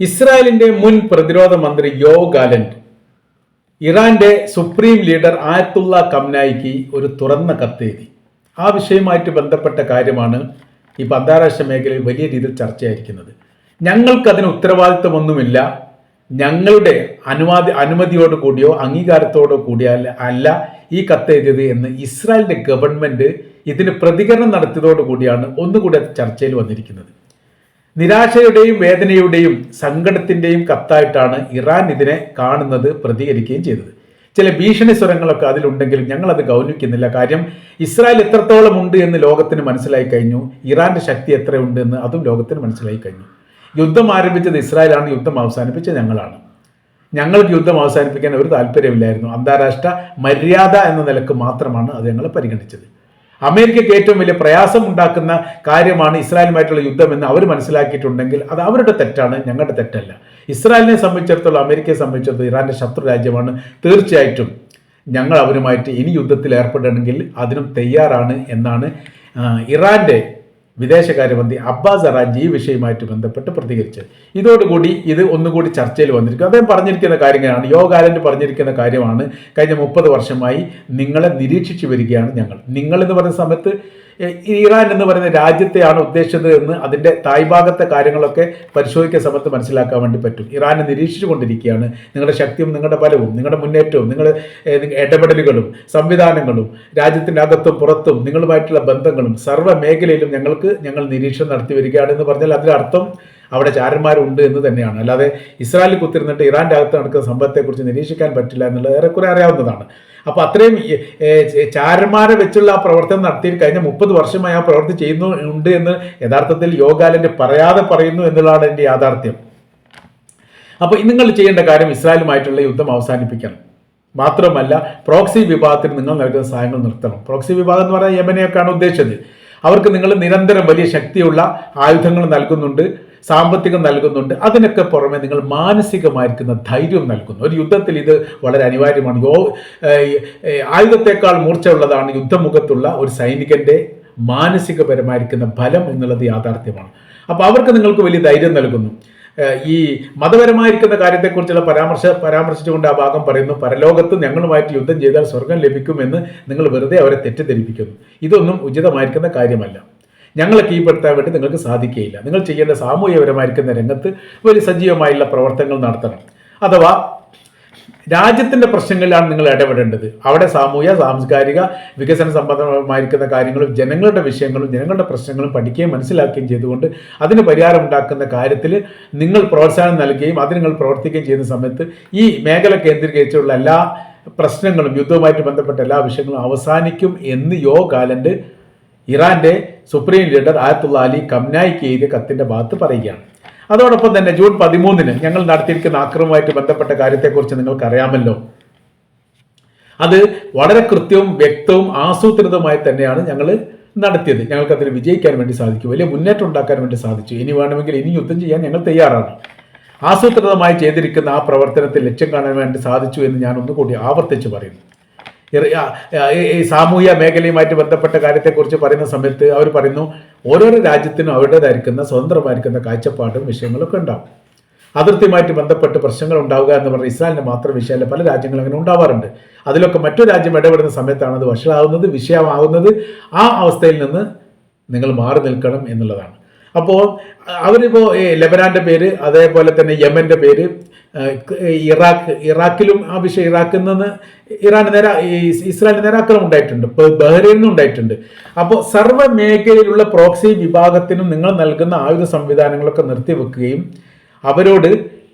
ഇസ്രായേലിന്റെ മുൻ പ്രതിരോധ മന്ത്രി യോ ഗാലന്റ് ഇറാന്റെ സുപ്രീം ലീഡർ ആയത്തുള്ള കംനായിക്ക് ഒരു തുറന്ന കത്തെഴുതി. ആ വിഷയവുമായിട്ട് ബന്ധപ്പെട്ട കാര്യമാണ് ഇപ്പോൾ അന്താരാഷ്ട്ര മേഖലയിൽ വലിയ രീതിയിൽ ചർച്ചയായിരിക്കുന്നത്. ഞങ്ങൾക്കതിന് ഉത്തരവാദിത്വമൊന്നുമില്ല. ഞങ്ങളുടെ അനുവാദി അനുമതിയോട് കൂടിയോ അംഗീകാരത്തോടോ കൂടിയോ അല്ല ഈ കത്തെഴുതിയത് എന്ന് ഇസ്രായേലിന്റെ ഗവൺമെന്റ് ഇതിന് പ്രതികരണം നടത്തിയതോടു കൂടിയാണ് ഒന്നുകൂടി ചർച്ചയിൽ വന്നിരിക്കുന്നത്. നിരാശയുടെയും വേദനയുടെയും സങ്കടത്തിന്റെയും കത്തായിട്ടാണ് ഇറാൻ ഇതിനെ കാണുന്നത് പ്രതികരിക്കുകയും ചെയ്തത്. ചില ഭീഷണി സ്വരങ്ങളൊക്കെ അതിലുണ്ടെങ്കിലും അത് ഗൗനിക്കുന്നില്ല. കാര്യം ഇസ്രായേൽ എത്രത്തോളം ഉണ്ട് എന്ന് ലോകത്തിന് മനസ്സിലായി കഴിഞ്ഞു. ഇറാന്റെ ശക്തി എത്രയുണ്ട് എന്ന് അതും ലോകത്തിന് മനസ്സിലായി കഴിഞ്ഞു. യുദ്ധം ആരംഭിച്ചത് ഇസ്രായേലാണ് യുദ്ധം അവസാനിപ്പിച്ചത് ഞങ്ങളാണ്. ഞങ്ങൾക്ക് യുദ്ധം അവസാനിപ്പിക്കാൻ ഒരു താല്പര്യമില്ലായിരുന്നു. അന്താരാഷ്ട്ര മര്യാദ എന്ന നിലയ്ക്ക് മാത്രമാണ് അത് ഞങ്ങൾ പരിഗണിച്ചത്. അമേരിക്കയ്ക്ക് ഏറ്റവും വലിയ പ്രയാസം ഉണ്ടാക്കുന്ന കാര്യമാണ് ഇസ്രായേലുമായിട്ടുള്ള യുദ്ധമെന്ന് അവർ മനസ്സിലാക്കിയിട്ടുണ്ടെങ്കിൽ അത് അവരുടെ തെറ്റാണ് ഞങ്ങളുടെ തെറ്റല്ല. ഇസ്രായേലിനെ സംബന്ധിച്ചിടത്തോളം അമേരിക്കയെ സംബന്ധിച്ചിടത്തോളം ഇറാന്റെ ശത്രു രാജ്യമാണ്. തീർച്ചയായിട്ടും ഞങ്ങൾ അവരുമായിട്ട് ഇനി യുദ്ധത്തിൽ ഏർപ്പെടണമെങ്കിൽ അതിനും തയ്യാറാണ് എന്നാണ് ഇറാന്റെ വിദേശകാര്യമന്ത്രി അബ്ബാസ് അറാജി ഈ വിഷയവുമായിട്ട് ബന്ധപ്പെട്ട് പ്രതികരിച്ചത്. ഇതോടുകൂടി ഇത് ഒന്നുകൂടി ചർച്ചയിൽ വന്നിരിക്കും. അദ്ദേഹം പറഞ്ഞിരിക്കുന്ന കാര്യങ്ങളാണ് യോഗാലന്റ് പറഞ്ഞിരിക്കുന്ന കാര്യമാണ്. കഴിഞ്ഞ മുപ്പത് വർഷമായി നിങ്ങളെ നിരീക്ഷിച്ചു വരികയാണ് ഞങ്ങൾ. നിങ്ങൾ എന്ന് പറയുന്ന സമയത്ത് ഇറാൻ എന്ന് പറയുന്ന രാജ്യത്തെയാണ് ഉദ്ദേശിച്ചത് എന്ന് അതിന്റെ തായ്ഭാഗത്തെ കാര്യങ്ങളൊക്കെ പരിശോധിക്കുന്ന സമയത്ത് മനസ്സിലാക്കാൻ വേണ്ടി പറ്റും. ഇറാനെ നിരീക്ഷിച്ചു കൊണ്ടിരിക്കുകയാണ് നിങ്ങളുടെ ശക്തിയും നിങ്ങളുടെ ബലവും നിങ്ങളുടെ മുന്നേറ്റവും നിങ്ങൾ ഇടപെടലുകളും സംവിധാനങ്ങളും രാജ്യത്തിന്റെ അകത്തും പുറത്തും നിങ്ങളുമായിട്ടുള്ള ബന്ധങ്ങളും സർവ മേഖലയിലും ഞങ്ങൾക്ക് ഞങ്ങൾ നിരീക്ഷണം നടത്തി വരികയാണ് എന്ന് പറഞ്ഞാൽ അതിനർത്ഥം അവിടെ ചാരന്മാരുണ്ട് എന്ന് തന്നെയാണ്. അല്ലാതെ ഇസ്രായേലിൽ കുത്തിരുന്നിട്ട് ഇറാന്റെ അകത്ത് നടക്കുന്ന സംഭവത്തെക്കുറിച്ച് നിരീക്ഷിക്കാൻ പറ്റില്ല എന്നുള്ളത് ഏറെക്കുറെ അറിയാവുന്നതാണ്. അപ്പോൾ അത്രയും ചാരന്മാരെ വെച്ചുള്ള ആ പ്രവർത്തനം നടത്തി കഴിഞ്ഞ മുപ്പത് വർഷമായി ആ പ്രവൃത്തി ചെയ്യുന്നു ഉണ്ട് എന്ന് യഥാർത്ഥത്തിൽ യോഗാലന്റെ പറയാതെ പറയുന്നു എന്നുള്ളതാണ് എന്റെ യാഥാർത്ഥ്യം. അപ്പോൾ നിങ്ങൾ ചെയ്യേണ്ട കാര്യം ഇസ്രായേലുമായിട്ടുള്ള യുദ്ധം അവസാനിപ്പിക്കണം. മാത്രമല്ല പ്രോക്സി വിഭാഗത്തിന് നിങ്ങൾ നൽകുന്ന സഹായങ്ങൾ നിർത്തണം. പ്രോക്സി വിഭാഗം എന്ന് പറഞ്ഞാൽ യമനെയൊക്കെയാണ് ഉദ്ദേശിച്ചത്. അവർക്ക് നിങ്ങൾ നിരന്തരം വലിയ ശക്തിയുള്ള ആയുധങ്ങൾ നൽകുന്നുണ്ട്. സാമ്പത്തികം നൽകുന്നുണ്ട്. അതിനൊക്കെ പുറമെ നിങ്ങൾ മാനസികമായിരിക്കുന്ന ധൈര്യം നൽകുന്നു. ഒരു യുദ്ധത്തിൽ ഇത് വളരെ അനിവാര്യമാണ്. യോ ആയുധത്തെക്കാൾ മൂർച്ചയുള്ളതാണ് യുദ്ധമുഖത്തുള്ള ഒരു സൈനികന്റെ മാനസികപരമായിരിക്കുന്ന ഫലം എന്നുള്ളത് യാഥാർത്ഥ്യമാണ്. അപ്പോൾ അവർക്ക് നിങ്ങൾക്ക് വലിയ ധൈര്യം നൽകുന്നു. ഈ മതപരമായിരിക്കുന്ന കാര്യത്തെക്കുറിച്ചുള്ള പരാമർശ പരാമർശിച്ചുകൊണ്ട് ആ ഭാഗം പറയുന്നു പരലോകത്ത് ഞങ്ങളുമായിട്ട് യുദ്ധം ചെയ്താൽ സ്വർഗം ലഭിക്കുമെന്ന് നിങ്ങൾ വെറുതെ അവരെ തെറ്റിദ്ധരിപ്പിക്കുന്നു. ഇതൊന്നും ഉചിതമായിരിക്കുന്ന കാര്യമല്ല. ഞങ്ങളെ കീഴ്പ്പെടുത്താൻ വേണ്ടി നിങ്ങൾക്ക് സാധിക്കുകയില്ല. നിങ്ങൾ ചെയ്യേണ്ട സാമൂഹ്യപരമായിരിക്കുന്ന രംഗത്ത് വലിയ സജീവമായുള്ള പ്രവർത്തനങ്ങൾ നടത്തണം. അഥവാ രാജ്യത്തിന്റെ പ്രശ്നങ്ങളിലാണ് നിങ്ങൾ ഇടപെടേണ്ടത്. അവിടെ സാമൂഹ്യ സാംസ്കാരിക വികസന സംബന്ധമായിരിക്കുന്ന കാര്യങ്ങളും ജനങ്ങളുടെ വിഷയങ്ങളും ജനങ്ങളുടെ പ്രശ്നങ്ങളും പഠിക്കുകയും മനസ്സിലാക്കുകയും ചെയ്തുകൊണ്ട് അതിന് പരിഹാരം ഉണ്ടാക്കുന്ന കാര്യത്തിൽ നിങ്ങൾ പ്രോത്സാഹനം നൽകുകയും അതിന് നിങ്ങൾ പ്രവർത്തിക്കുകയും ചെയ്യുന്ന സമയത്ത് ഈ മേഖല കേന്ദ്രീകരിച്ചുള്ള എല്ലാ പ്രശ്നങ്ങളും യുദ്ധവുമായിട്ട് ബന്ധപ്പെട്ട എല്ലാ വിഷയങ്ങളും അവസാനിക്കും എന്ന് യോ കാലന്റ് ഇറാന്റെ സുപ്രീം ലീഡർ ആയത്തുള്ള അലി കംനായിക്ക് എഴുതിയ കത്തിന്റെ ഭാഗത്ത് പറയുകയാണ്. അതോടൊപ്പം തന്നെ ജൂൺ പതിമൂന്നിന് ഞങ്ങൾ നടത്തിയിരിക്കുന്ന ആക്രമവുമായിട്ട് ബന്ധപ്പെട്ട കാര്യത്തെക്കുറിച്ച് നിങ്ങൾക്ക് അറിയാമല്ലോ അത് വളരെ കൃത്യവും വ്യക്തവും ആസൂത്രിതമായി തന്നെയാണ് ഞങ്ങൾ നടത്തിയത്. ഞങ്ങൾക്ക് അതിന് വിജയിക്കാൻ വേണ്ടി സാധിക്കും. വലിയ മുന്നേറ്റം ഉണ്ടാക്കാൻ വേണ്ടി സാധിച്ചു. ഇനി വേണമെങ്കിൽ ഇനി യുദ്ധം ചെയ്യാൻ ഞങ്ങൾ തയ്യാറാണ്. ആസൂത്രിതമായി ചെയ്തിരിക്കുന്ന ആ പ്രവർത്തനത്തിൽ ലക്ഷ്യം കാണാൻ വേണ്ടി സാധിച്ചു എന്ന് ഞാൻ ഒന്നുകൂടി ആവർത്തിച്ച് പറയുന്നു. ഈ സാമൂഹ്യ മേഖലയുമായിട്ട് ബന്ധപ്പെട്ട കാര്യത്തെക്കുറിച്ച് പറയുന്ന സമയത്ത് അവർ പറയുന്നു ഓരോരോ രാജ്യത്തിനും അവരുടേതായിരിക്കുന്ന സ്വതന്ത്രമായിരിക്കുന്ന കാഴ്ചപ്പാടും വിഷയങ്ങളൊക്കെ ഉണ്ടാവും. അതിർത്തിയുമായിട്ട് ബന്ധപ്പെട്ട് പ്രശ്നങ്ങൾ ഉണ്ടാവുക എന്ന് പറഞ്ഞാൽ ഇസ്രായേലിന് മാത്രം വിഷയമല്ല പല രാജ്യങ്ങളും അങ്ങനെ ഉണ്ടാവാറുണ്ട്. അതിലൊക്കെ മറ്റു രാജ്യം ഇടപെടുന്ന സമയത്താണ് അത് വഷളാവുന്നത് വിഷയമാകുന്നത് ആ അവസ്ഥയിൽ നിന്ന് നിങ്ങൾ മാറി നിൽക്കണം എന്നുള്ളതാണ്. അപ്പോൾ അവരിപ്പോൾ ലെബനാന്റെ പേര് അതേപോലെ തന്നെ യമന്റെ പേര് ഇറാഖ് ഇറാഖിലും ആ വിഷയം ഇറാഖിൽ നിന്ന് ഇറാൻ നേരെ ഇസ്രായേലിന് നേരെ ആക്രമണം ഉണ്ടായിട്ടുണ്ട്. നിന്നും ഉണ്ടായിട്ടുണ്ട്. അപ്പോൾ സർവ മേഖലയിലുള്ള പ്രോക്സി വിഭാഗത്തിനും നിങ്ങൾ നൽകുന്ന ആയുധ സംവിധാനങ്ങളൊക്കെ നിർത്തിവെക്കുകയും അവരോട്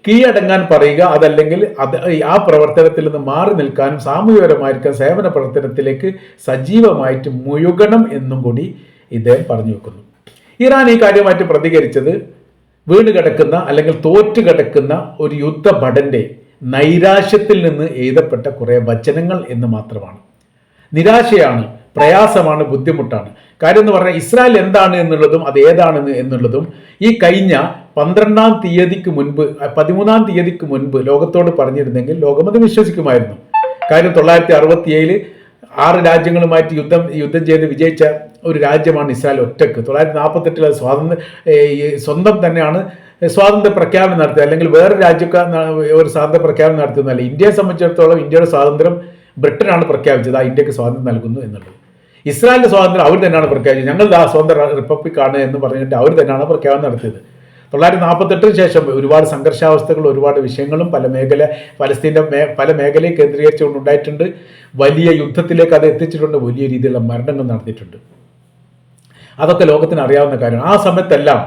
കീഴടങ്ങാൻ പറയുക അതല്ലെങ്കിൽ അത് ആ പ്രവർത്തനത്തിൽ നിന്ന് മാറി നിൽക്കാനും സാമൂഹികപരമായിരിക്കാൻ സേവന പ്രവർത്തനത്തിലേക്ക് സജീവമായിട്ട് മുഴുകണം എന്നും കൂടി ഇദ്ദേഹം പറഞ്ഞു വെക്കുന്നു. ഇറാൻ ഈ കാര്യമായിട്ട് പ്രതികരിച്ചത് വീണ് കിടക്കുന്ന അല്ലെങ്കിൽ തോറ്റു കിടക്കുന്ന ഒരു യുദ്ധഭടന്റെ നൈരാശ്യത്തിൽ നിന്ന് എഴുതപ്പെട്ട കുറേ വചനങ്ങൾ എന്ന് മാത്രമാണ്. നിരാശയാണ് പ്രയാസമാണ് ബുദ്ധിമുട്ടാണ്. കാര്യം എന്ന് പറഞ്ഞാൽ ഇസ്രായേൽ എന്താണ് എന്നുള്ളതും അത് ഏതാണ് എന്നുള്ളതും ഈ കഴിഞ്ഞ പന്ത്രണ്ടാം തീയതിക്ക് മുൻപ് പതിമൂന്നാം തീയതിക്ക് മുൻപ് ലോകത്തോട് പറഞ്ഞിരുന്നെങ്കിൽ ലോകം അത് വിശ്വസിക്കുമായിരുന്നു. കാര്യം തൊള്ളായിരത്തി അറുപത്തിയേഴിൽ ആറ് രാജ്യങ്ങളുമായിട്ട് യുദ്ധം യുദ്ധം ചെയ്ത് വിജയിച്ച ഒരു രാജ്യമാണ് ഇസ്രായേൽ ഒറ്റയ്ക്ക്. തൊള്ളായിരത്തി നാൽപ്പത്തെട്ടിൽ അത് സ്വാതന്ത്ര്യ സ്വന്തം തന്നെയാണ് സ്വാതന്ത്ര്യ പ്രഖ്യാപനം നടത്തിയത്. അല്ലെങ്കിൽ വേറെ രാജ്യക്കാർ ഒരു സ്വാതന്ത്ര്യ പ്രഖ്യാപനം നടത്തുന്നതല്ല ഇന്ത്യയെ സംബന്ധിച്ചിടത്തോളം ഇന്ത്യയുടെ സ്വാതന്ത്ര്യം ബ്രിട്ടനാണ് പ്രഖ്യാപിച്ചത്. ആ ഇന്ത്യയ്ക്ക് സ്വാതന്ത്ര്യം നൽകുന്നു എന്നുള്ളത്. ഇസ്രായേലിന്റെ സ്വാതന്ത്ര്യം അവർ തന്നെയാണ് പ്രഖ്യാപിച്ചത്. ഞങ്ങൾ ആ സ്വതന്ത്ര റിപ്പബ്ലിക്കാണ് എന്ന് പറഞ്ഞിട്ട് അവർ തന്നെയാണ് പ്രഖ്യാപനം നടത്തിയത്. തൊള്ളായിരത്തി നാൽപ്പത്തെട്ടിന് ശേഷം ഒരുപാട് സംഘർഷാവസ്ഥകൾ ഒരുപാട് വിഷയങ്ങളും പല മേഖല പലസ്തീന്റെ മേ പല മേഖലയും കേന്ദ്രീകരിച്ചുകൊണ്ട് ഉണ്ടായിട്ടുണ്ട്. വലിയ യുദ്ധത്തിലേക്ക് അത് എത്തിച്ചിട്ടുണ്ട്. വലിയ രീതിയിലുള്ള മരണങ്ങൾ നടന്നിട്ടുണ്ട്. അതൊക്കെ ലോകത്തിന് അറിയാവുന്ന കാര്യമാണ്. ആ സമയത്തെല്ലാം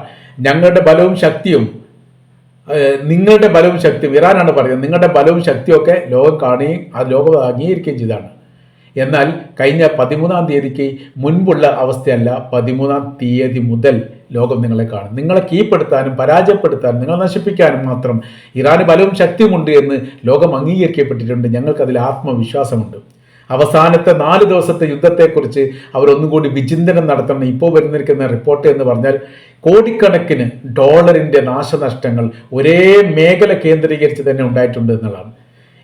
ഞങ്ങളുടെ ബലവും ശക്തിയും നിങ്ങളുടെ ബലവും ശക്തിയും ഇറാനാണ് പറയുന്നത് നിങ്ങളുടെ ബലവും ശക്തിയും ഒക്കെ ലോകം കാണുകയും അത് ലോകം അംഗീകരിക്കുകയും ചെയ്താണ് എന്നാൽ കഴിഞ്ഞ പതിമൂന്നാം തീയതിക്ക് മുൻപുള്ള അവസ്ഥയല്ല പതിമൂന്നാം തീയതി മുതൽ ലോകം നിങ്ങളെ കാണും. നിങ്ങളെ കീഴ്പ്പെടുത്താനും പരാജയപ്പെടുത്താനും നിങ്ങളെ നശിപ്പിക്കാനും മാത്രം ഇറാന് ബലവും ശക്തിയുമുണ്ട് എന്ന് ലോകം അംഗീകരിക്കപ്പെട്ടിട്ടുണ്ട്. ഞങ്ങൾക്കതിൽ ആത്മവിശ്വാസമുണ്ട്. അവസാനത്തെ നാല് ദിവസത്തെ യുദ്ധത്തെക്കുറിച്ച് അവരൊന്നും കൂടി വിചിന്തനം നടത്തണം. ഇപ്പോൾ വരുന്നിരിക്കുന്ന റിപ്പോർട്ട് എന്ന് പറഞ്ഞാൽ കോടിക്കണക്കിന് ഡോളറിന്റെ നാശനഷ്ടങ്ങൾ ഒരേ മേഖല കേന്ദ്രീകരിച്ച് തന്നെ ഉണ്ടായിട്ടുണ്ട് എന്നുള്ളതാണ്.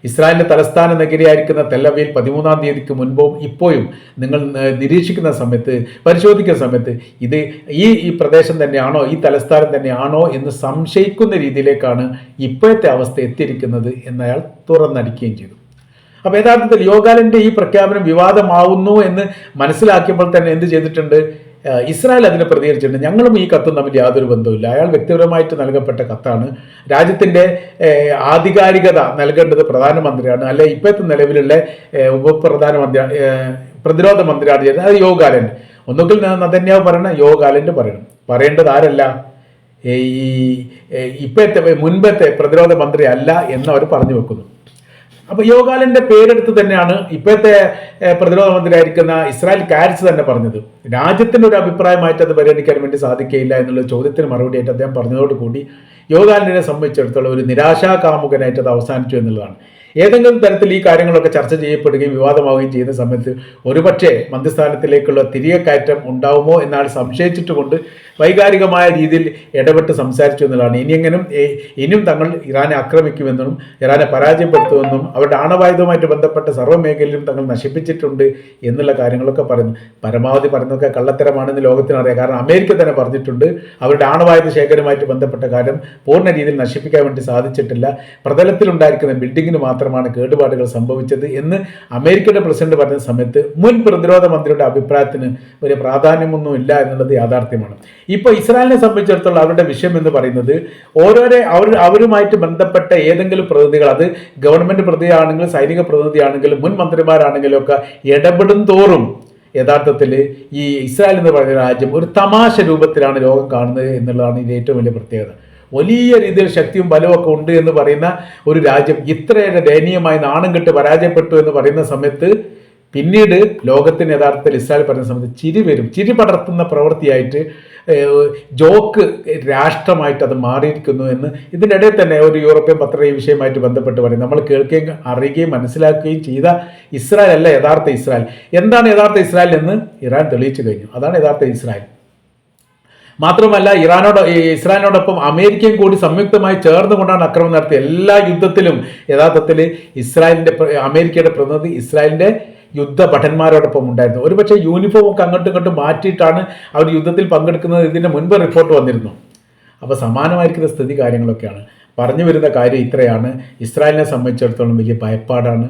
ഇസ്രായേലിന്റെ തലസ്ഥാന നഗരിയായിരിക്കുന്ന തെല്ലവയിൽ പതിമൂന്നാം തീയതിക്ക് മുൻപും ഇപ്പോഴും നിങ്ങൾ നിരീക്ഷിക്കുന്ന സമയത്ത് പരിശോധിക്കുന്ന സമയത്ത് ഇത് ഈ ഈ പ്രദേശം തന്നെയാണോ ഈ തലസ്ഥാനം തന്നെയാണോ എന്ന് സംശയിക്കുന്ന രീതിയിലേക്കാണ് ഇപ്പോഴത്തെ അവസ്ഥ എത്തിയിരിക്കുന്നത് എന്നയാൾ തുറന്നടിക്കുകയും ചെയ്തു. അപ്പോൾ യഥാർത്ഥത്തിൽ യോഗാലന്റെ ഈ പ്രഖ്യാപനം വിവാദമാവുന്നു എന്ന് മനസ്സിലാക്കിയപ്പോൾ തന്നെ എന്ത് ചെയ്തിട്ടുണ്ട്? ഇസ്രായേൽ അതിനെ പ്രതികരിച്ചിട്ടുണ്ട്. ഞങ്ങളും ഈ കത്തും തമ്മിൽ യാതൊരു ബന്ധവുമില്ല. അയാൾ വ്യക്തിപരമായിട്ട് നൽകപ്പെട്ട കത്താണ്. രാജ്യത്തിന്റെ ആധികാരികത നൽകേണ്ടത് പ്രധാനമന്ത്രിയാണ്. അല്ലെ ഇപ്പോഴത്തെ നിലവിലുള്ള ഉപപ്രധാനമന്ത്രി പ്രതിരോധ മന്ത്രിയാണ് ചെയ്യുന്നത് അത് യോഗാലൻ ഒന്നുകിൽ നതന്യാവ് പറയണം യോഗാലന്റെ പറയണം. പറയേണ്ടത് ആരല്ല? ഈ ഇപ്പോഴത്തെ മുൻപത്തെ പ്രതിരോധ മന്ത്രി അല്ല എന്നവർ പറഞ്ഞു വെക്കുന്നു. അപ്പൊ യോഗാലിന്റെ പേരെടുത്ത് തന്നെയാണ് ഇപ്പോഴത്തെ പ്രതിരോധ മന്ത്രിയായിരിക്കുന്ന ഇസ്രായേൽ കാരിസ് തന്നെ പറഞ്ഞത്. രാജ്യത്തിന്റെ ഒരു അഭിപ്രായമായിട്ട് അത് പരിഗണിക്കാൻ വേണ്ടി സാധിക്കുകയില്ല എന്നുള്ള ചോദ്യത്തിന് മറുപടിയായിട്ട് അദ്ദേഹം പറഞ്ഞതോടുകൂടി യോഗാലിനെ സംബന്ധിച്ചിടത്തോളം ഒരു നിരാശാകാമുകനായിട്ട് അത് അവസാനിച്ചു എന്നുള്ളതാണ്. ഏതെങ്കിലും തരത്തിൽ ഈ കാര്യങ്ങളൊക്കെ ചർച്ച ചെയ്യപ്പെടുകയും വിവാദമാവുകയും ചെയ്യുന്ന സമയത്ത് ഒരുപക്ഷെ മന്ത്രിസ്ഥാനത്തിലേക്കുള്ള തിരികെ കയറ്റം ഉണ്ടാവുമോ എന്നാണ് സംശയിച്ചിട്ടുകൊണ്ട് വൈകാരികമായ രീതിയിൽ ഇടപെട്ട് സംസാരിച്ചു എന്നുള്ളതാണ്. ഇനിയെങ്കിലും ഇനിയും തങ്ങൾ ഇറാനെ ആക്രമിക്കുമെന്നും ഇറാനെ പരാജയപ്പെടുത്തുമെന്നും അവരുടെ ആണവായുധവുമായിട്ട് ബന്ധപ്പെട്ട സർവ മേഖലയിലും തങ്ങൾ നശിപ്പിച്ചിട്ടുണ്ട് എന്നുള്ള കാര്യങ്ങളൊക്കെ പറയുന്നു. പരമാവധി പറയുന്നതൊക്കെ കള്ളത്തരമാണെന്ന് ലോകത്തിനറിയാം കാരണം അമേരിക്ക തന്നെ പറഞ്ഞിട്ടുണ്ട് അവരുടെ ആണവായുധ ശേഖരമായിട്ട് ബന്ധപ്പെട്ട കാര്യം പൂർണ രീതിയിൽ നശിപ്പിക്കാൻ വേണ്ടി സാധിച്ചിട്ടില്ല. പ്രതലത്തിലുണ്ടായിരിക്കുന്ന ബിൽഡിങ്ങിന് മാത്രമാണ് കേടുപാടുകൾ സംഭവിച്ചത് എന്ന് അമേരിക്കയുടെ പ്രസിഡന്റ് പറഞ്ഞ സമയത്ത് മുൻ പ്രതിരോധ മന്ത്രിയുടെ അഭിപ്രായത്തിന് ഒരു പ്രാധാന്യമൊന്നും ഇല്ല എന്നുള്ളത് യാഥാർത്ഥ്യമാണ്. ഇപ്പോൾ ഇസ്രായേലിനെ സംബന്ധിച്ചിടത്തോളം അവരുടെ വിഷയം എന്ന് പറയുന്നത് ഓരോരോ അവർ അവരുമായിട്ട് ബന്ധപ്പെട്ട ഏതെങ്കിലും പ്രതിനിധികൾ അത് ഗവൺമെന്റ് പ്രതിയാണെങ്കിലും സൈനിക പ്രതിനിധിയാണെങ്കിലും മുൻ മന്ത്രിമാരാണെങ്കിലും ഒക്കെ ഇടപെടും തോറും യഥാർത്ഥത്തിൽ ഈ ഇസ്രായേൽ എന്ന് പറയുന്ന രാജ്യം ഒരു തമാശ രൂപത്തിലാണ് ലോകം കാണുന്നത് എന്നുള്ളതാണ് ഇതിന്റെ ഏറ്റവും വലിയ പ്രത്യേകത. വലിയ രീതിയിൽ ശക്തിയും ബലവും ഉണ്ട് എന്ന് പറയുന്ന ഒരു രാജ്യം ഇത്രയേറെ ദയനീയമായി നാണം കെട്ട് പരാജയപ്പെട്ടു എന്ന് പറയുന്ന സമയത്ത് പിന്നീട് ലോകത്തിന് യഥാർത്ഥത്തിൽ ഇസ്രായേൽ പറയുന്ന സമയത്ത് ചിരി വരും. ചിരി പടർത്തുന്ന പ്രവൃത്തിയായിട്ട് ജോക്ക് രാഷ്ട്രമായിട്ട് അത് മാറിയിരിക്കുന്നു എന്ന് ഇതിനിടയിൽ തന്നെ ഒരു യൂറോപ്യൻ പത്രം ഈ വിഷയമായിട്ട് ബന്ധപ്പെട്ട് പറയും. നമ്മൾ കേൾക്കുകയും അറിയുകയും മനസ്സിലാക്കുകയും ചെയ്ത ഇസ്രായേൽ അല്ല യഥാർത്ഥ ഇസ്രായേൽ. എന്താണ് യഥാർത്ഥ ഇസ്രായേൽ എന്ന് ഇറാൻ തെളിയിച്ചു കഴിഞ്ഞു. അതാണ് യഥാർത്ഥ ഇസ്രായേൽ. മാത്രമല്ല ഇറാനോട് ഇസ്രായേലിനോടൊപ്പം അമേരിക്കയും കൂടി സംയുക്തമായി ചേർന്നുകൊണ്ടാണ് ആക്രമണം നടത്തിയത് എല്ലാ യുദ്ധത്തിലും യഥാർത്ഥത്തിൽ ഇസ്രായേലിന്റെ അമേരിക്കയുടെ പ്രതിനിധി ഇസ്രായേലിന്റെ യുദ്ധ ഭടന്മാരോടൊപ്പം ഉണ്ടായിരുന്നു. ഒരുപക്ഷെ യൂണിഫോം ഒക്കെ അങ്ങോട്ടും ഇങ്ങോട്ടും മാറ്റിയിട്ടാണ് അവർ യുദ്ധത്തിൽ പങ്കെടുക്കുന്നത് ഇതിന്റെ മുൻപ് റിപ്പോർട്ട് വന്നിരുന്നു. അപ്പോൾ സമാനമായിരിക്കുന്ന സ്ഥിതി കാര്യങ്ങളൊക്കെയാണ്. പറഞ്ഞു വരുന്ന കാര്യം ഇത്രയാണ്. ഇസ്രായേലിനെ സംബന്ധിച്ചിടത്തോളം വലിയ ഭയപ്പാടാണ്.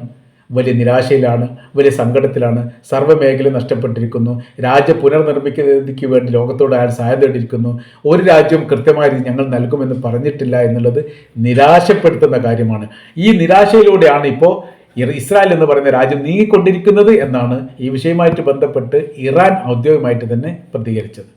വലിയ നിരാശയിലാണ് വലിയ സങ്കടത്തിലാണ് സർവമേഖല നഷ്ടപ്പെട്ടിരിക്കുന്നു. രാജ്യം പുനർനിർമ്മിക്കുന്നതിക്ക് വേണ്ടി ലോകത്തോട് അയാൾ സഹായം തേടിയിരിക്കുന്നു? ഒരു രാജ്യവും കൃത്യമായ രീതി ഞങ്ങൾ നൽകുമെന്ന് പറഞ്ഞിട്ടില്ല എന്നുള്ളത് നിരാശപ്പെടുത്തുന്ന കാര്യമാണ്. ഈ നിരാശയിലൂടെയാണ് ഇപ്പോൾ ഇസ്രായേൽ എന്ന് പറയുന്ന രാജ്യം നീങ്ങിക്കൊണ്ടിരിക്കുന്നത് എന്നാണ് ഈ വിഷയമായിട്ട് ബന്ധപ്പെട്ട് ഇറാൻ ഔദ്യോഗികമായിട്ട് തന്നെ പ്രതികരിച്ചത്.